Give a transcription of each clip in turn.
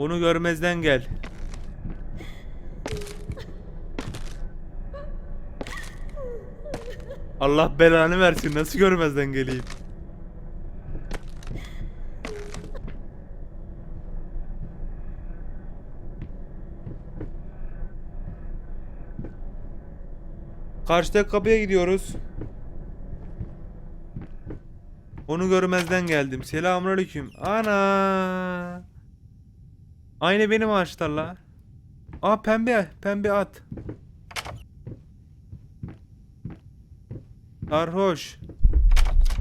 Onu görmezden gel. Allah belanı versin. Nasıl görmezden geleyim? Karşıdaki kapıya gidiyoruz. Onu görmezden geldim. Selamünaleyküm. Ana. Aynı benim ağaçlar la. Aa pembe, pembe at. Sarhoş.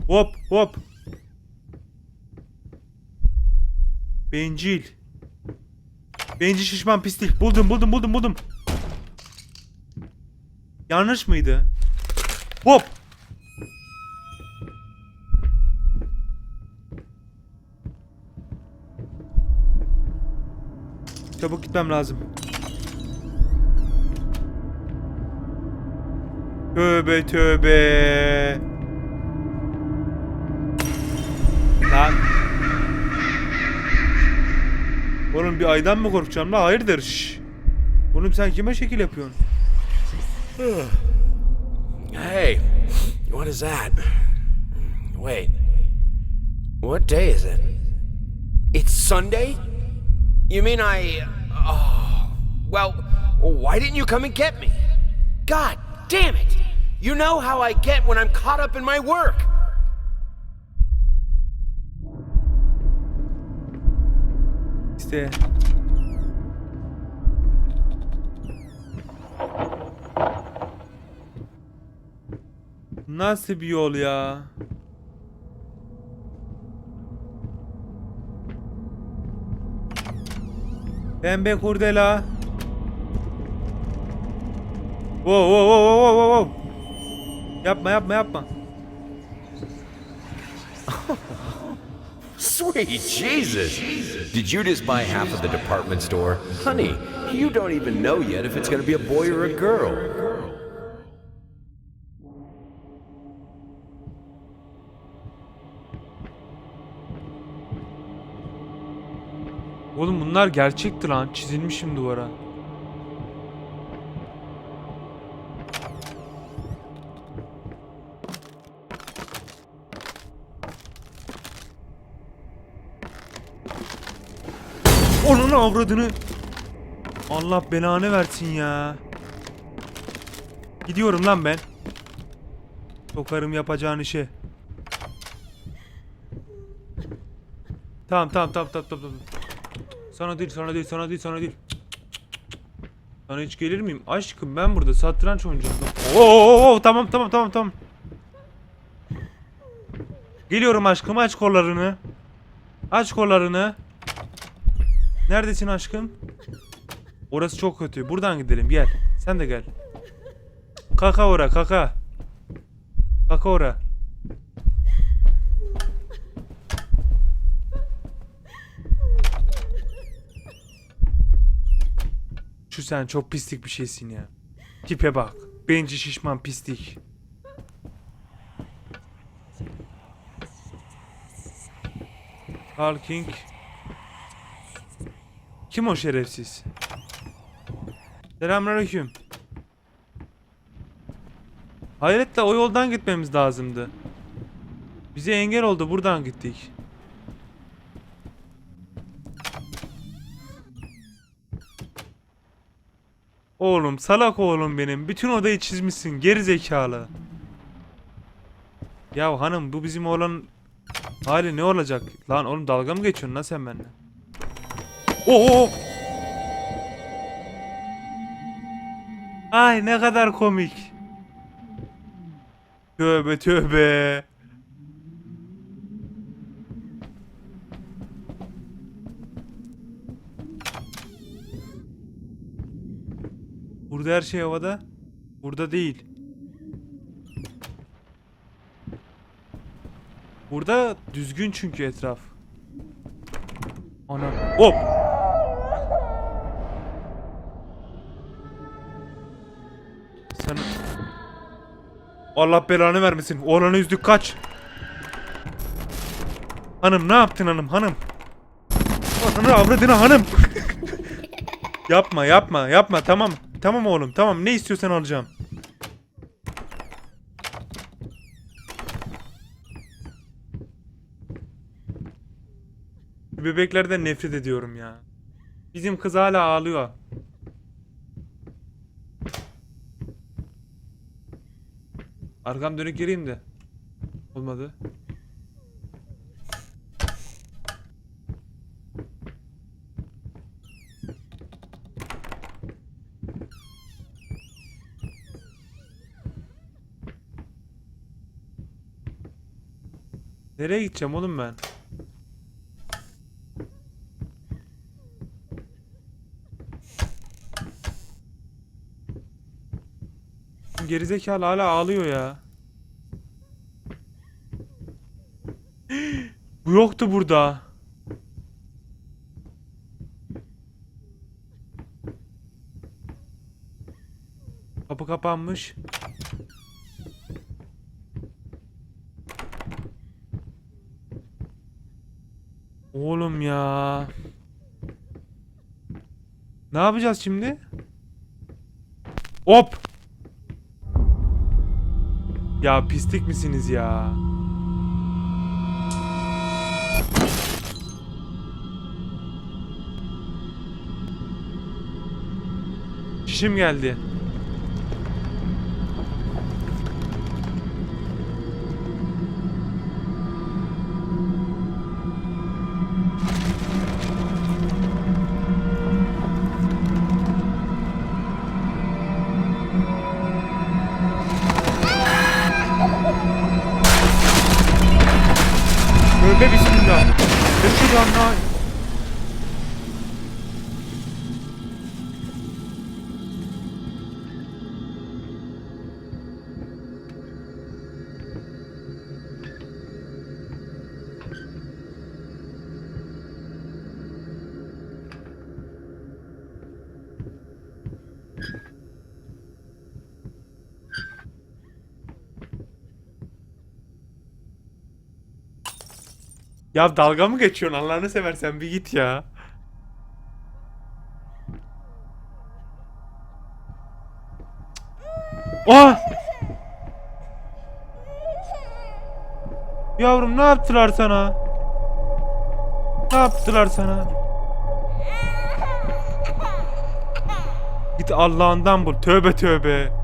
Hop hop. Bencil. Bencil şişman pislik. Buldum buldum buldum buldum. Yanlış mıydı? Hop. Çabuk gitmem lazım. Tövbe tövbe. Lan. Oğlum bir aydan mı korkacağım la? Hayırdır? Şş. Oğlum sen kime şekil yapıyorsun? Hey, what is that? Wait, what day is it? It's Sunday? You mean I. Oh, well, why didn't you come and get me? God damn it! You know how I get when I'm caught up in my work! İşte. Nasıl bir yol ya? Pembe kurdela. Wow wow wow wow wow wow. Yapma yapma yapma. Sweet Jesus! Did you just buy half of the department store? Honey, you don't even know yet if it's gonna be a boy or a girl. Oğlum bunlar gerçekti lan. Çizilmişim duvara. Onun avradını. Allah belanı versin ya. Gidiyorum lan ben. Sokarım yapacağın işe. Tamam tamam tamam tamam tamam. tamam. Sana değil, sana değil, sana değil, sana değil. Sana hiç gelir miyim? Aşkım ben burada satranç oo, oo, tamam tamam tamam tamam. Geliyorum aşkım aç kollarını. Aç kollarını. Neredesin aşkım? Orası çok kötü. Buradan gidelim gel. Sen de gel. Kaka ora kaka. Kaka ora. Şu sen çok pislik bir şeysin ya. Tipe bak. Benci şişman pislik. Carl King. Kim o şerefsiz? Selamünaleyküm. Hayretle o yoldan gitmemiz lazımdı. Bize engel oldu buradan gittik. Oğlum salak oğlum benim. Bütün odayı çizmişsin geri zekalı. Ya hanım bu bizim oğlan hali ne olacak? Lan oğlum dalga mı geçiyorsun lan sen benimle? Oo! Ay ne kadar komik. Tövbe tövbe. Burada her şey havada. Burada değil. Burada düzgün çünkü etraf. Ana. Hop. Sen... Allah belanı vermesin. Oğlanı üzdük kaç. Hanım ne yaptın hanım hanım? Ananı avradını hanım. yapma yapma yapma tamam. Tamam oğlum tamam ne istiyorsan alacağım. Bebeklerden nefret ediyorum ya. Bizim kız hala ağlıyor. Arkam dönük gireyim de. Olmadı. Nereye gideceğim oğlum ben? Gerizekalı hala ağlıyor ya. Bu yoktu burada. Kapı kapanmış. Oğlum ya. Ne yapacağız şimdi? Hop. Ya pislik misiniz ya? Şişim geldi. Ya dalga mı geçiyorsun Allah'ını seversen bir git ya. Ah! Yavrum ne yaptılar sana? Ne yaptılar sana? Git Allah'ından bul. Tövbe tövbe.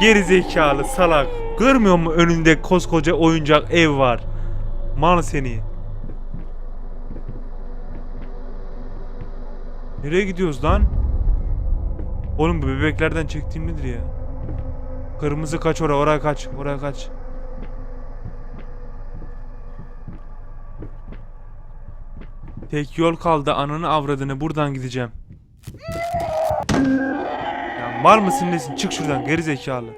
Geri zekalı salak. Görmüyor mu önünde koskoca oyuncak ev var? Mal seni. Nereye gidiyoruz lan? Oğlum bu bebeklerden çektiğim nedir ya? Kırmızı kaç oraya, oraya kaç, oraya kaç. Tek yol kaldı ananı avradını buradan gideceğim. Mal mısın nesin? Çık şuradan geri zekalı.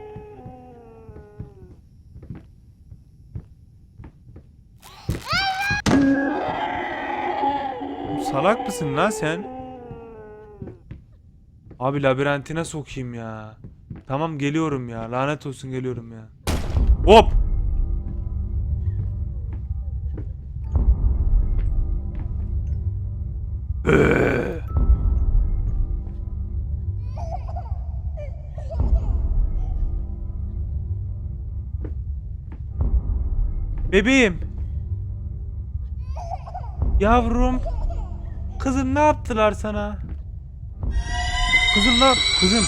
Salak mısın lan sen? Abi labirentine sokayım ya. Tamam geliyorum ya. Lanet olsun geliyorum ya. Hop! Ee. Bebeğim. Yavrum. Kızım ne yaptılar sana? Kızım ne yap? Kızım.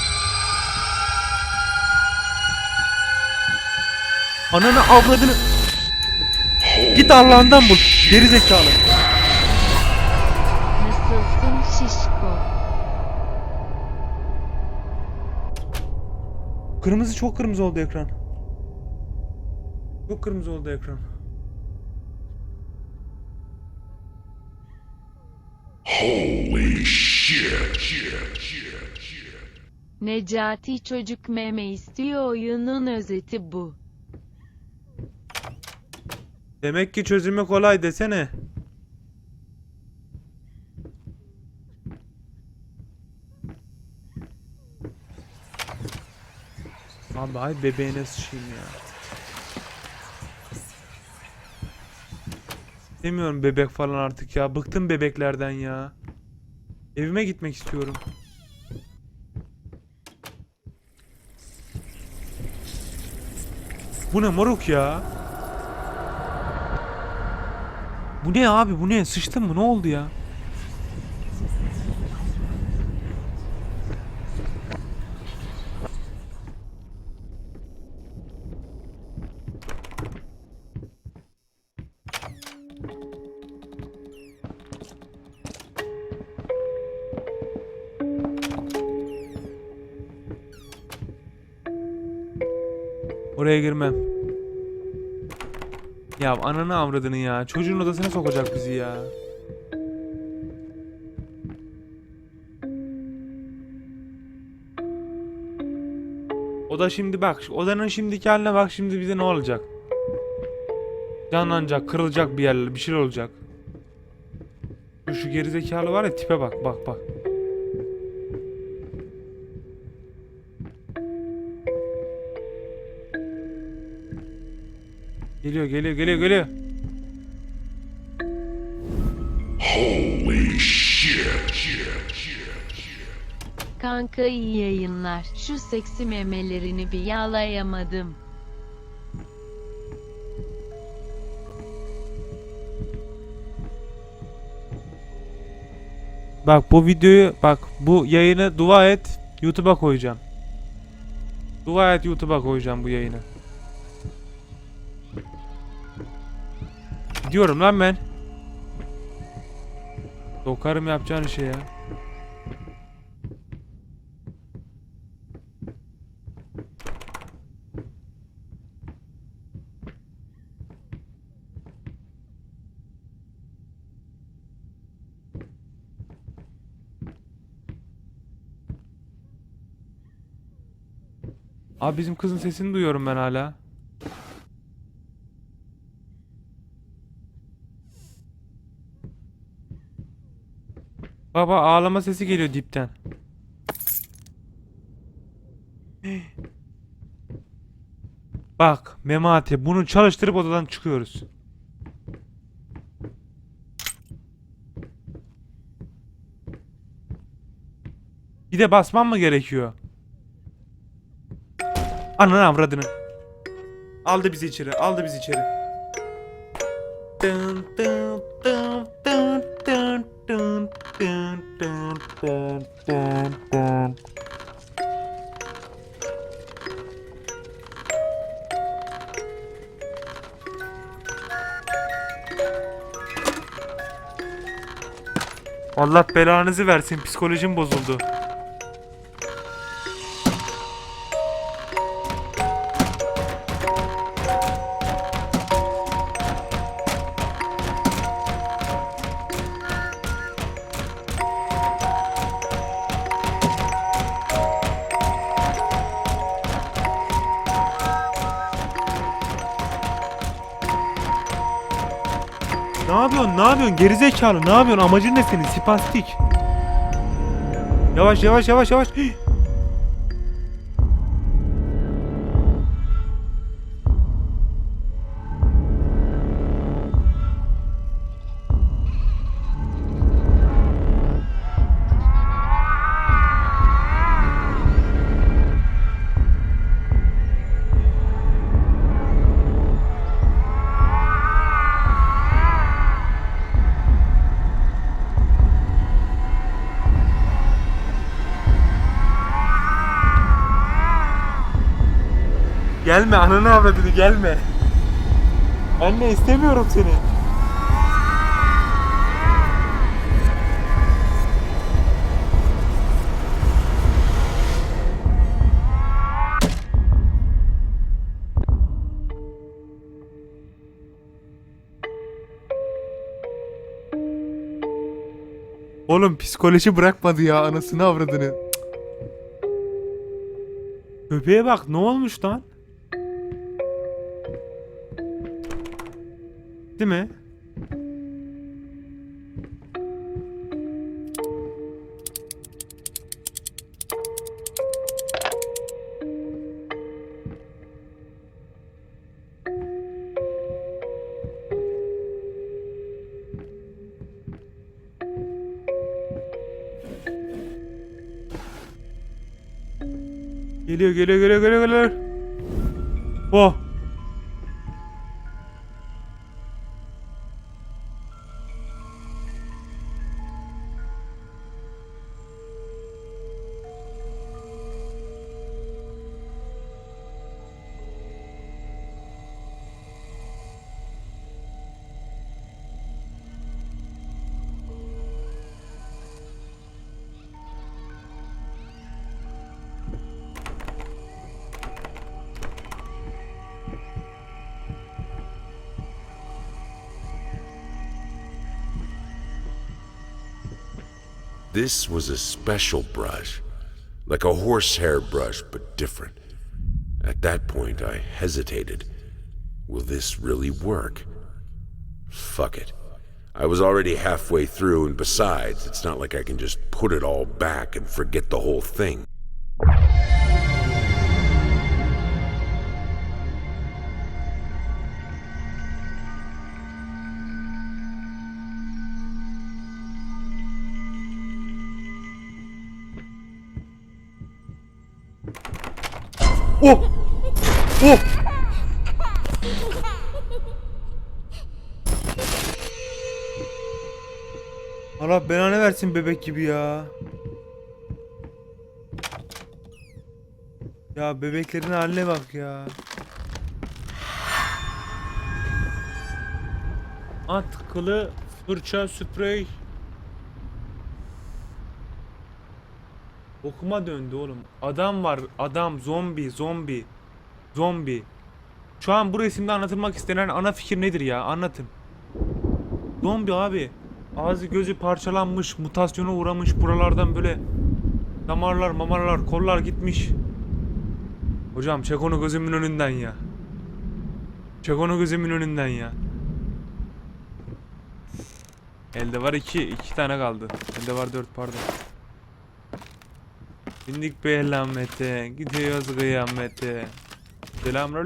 Ananı avradını. Git Allah'ından bul. Geri zekalı. Nasılsın şişko? Kırmızı çok kırmızı oldu ekran. Çok kırmızı oldu ekran. Necati çocuk meme istiyor oyunun özeti bu. Demek ki çözümü kolay desene. Abi ay bebeğine sıçayım ya. Demiyorum bebek falan artık ya. Bıktım bebeklerden ya. Evime gitmek istiyorum. Bu ne moruk ya? Bu ne abi bu ne? Sıçtın mı? Ne oldu ya? Ya ananı avradını ya. Çocuğun odasına sokacak bizi ya. Oda şimdi bak. Odanın şimdiki haline bak şimdi bize ne olacak. Canlanacak, kırılacak bir yerler, bir şey olacak. Şu gerizekalı var ya tipe bak, bak bak. Geliyor, geliyor, geliyor, geliyor. Kanka iyi yayınlar. Şu seksi memelerini bir yalayamadım. Bak bu videoyu bak bu yayını dua et YouTube'a koyacağım. Dua et YouTube'a koyacağım bu yayını. Diyorum lan ben. Sokarım yapacağın işe ya. Abi bizim kızın sesini duyuyorum ben hala. Baba ağlama sesi geliyor dipten. Bak Memati bunu çalıştırıp odadan çıkıyoruz. Bir de basmam mı gerekiyor? Ananı avradını. Aldı bizi içeri, aldı bizi içeri. Dın dın dın dın dın dın Dun dun dun dun dun. Allah belanızı versin psikolojim bozuldu. Yapıyorsun? Gerizekalı. Ne yapıyorsun? Amacın ne senin? Spastik. Yavaş yavaş yavaş yavaş. Hih! Gelme ananı avradını gelme. Anne istemiyorum seni. Oğlum psikoloji bırakmadı ya anasını avradını. Köpeğe bak ne olmuş lan? Gitti mi? Geliyor geliyor geliyor geliyor geliyor. Oh. This was a special brush, like a horsehair brush, but different. At that point, I hesitated. Will this really work? Fuck it. I was already halfway through, and besides, it's not like I can just put it all back and forget the whole thing. Oh. Oh. Allah belanı versin bebek gibi ya. Ya bebeklerin haline bak ya. Atkılı fırça sprey. Okuma döndü oğlum. Adam var. Adam. Zombi. Zombi. Zombi. Şu an bu resimde anlatılmak istenen ana fikir nedir ya? Anlatın. Zombi abi. Ağzı gözü parçalanmış. Mutasyona uğramış. Buralardan böyle damarlar mamarlar kollar gitmiş. Hocam çek onu gözümün önünden ya. Çek onu gözümün önünden ya. Elde var iki. iki tane kaldı. Elde var dört pardon. Bindik bir elamete, gidiyoruz kıyamete. Selamünaleyküm.